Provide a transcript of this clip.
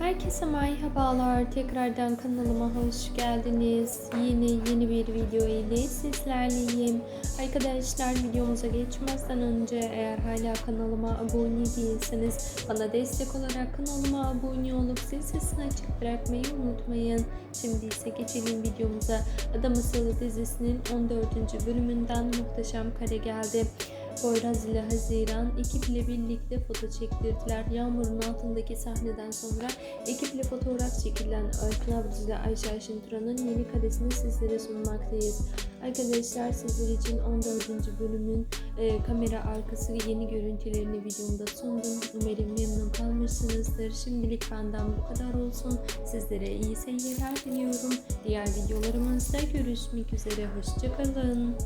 Herkese merhabalar. Tekrardan kanalıma hoş geldiniz. Yine yeni bir video ile sizlerleyim. Arkadaşlar videomuza geçmezden önce eğer hala kanalıma abone değilseniz bana destek olarak kanalıma abone olup zil sesini açık bırakmayı unutmayın. Şimdi ise geçelim videomuza. Ada Masalı dizisinin 14. bölümünden muhteşem kare geldi. Poyraz ile Haziran ekiple birlikte foto çektirdiler. Yağmurun altındaki sahneden sonra ekiple fotoğraf çekilen Öykü Nabız ile Ayşe Ayşin Turan'ın yeni karesini sizlere sunmaktayız. Arkadaşlar sizler için 14. bölümün e, kamera arkası yeni görüntülerini videomda sundum. Umarım memnun kalmışsınızdır. Şimdilik benden bu kadar olsun. Sizlere iyi seyirler diliyorum. Diğer videolarımızda görüşmek üzere. Hoşçakalın.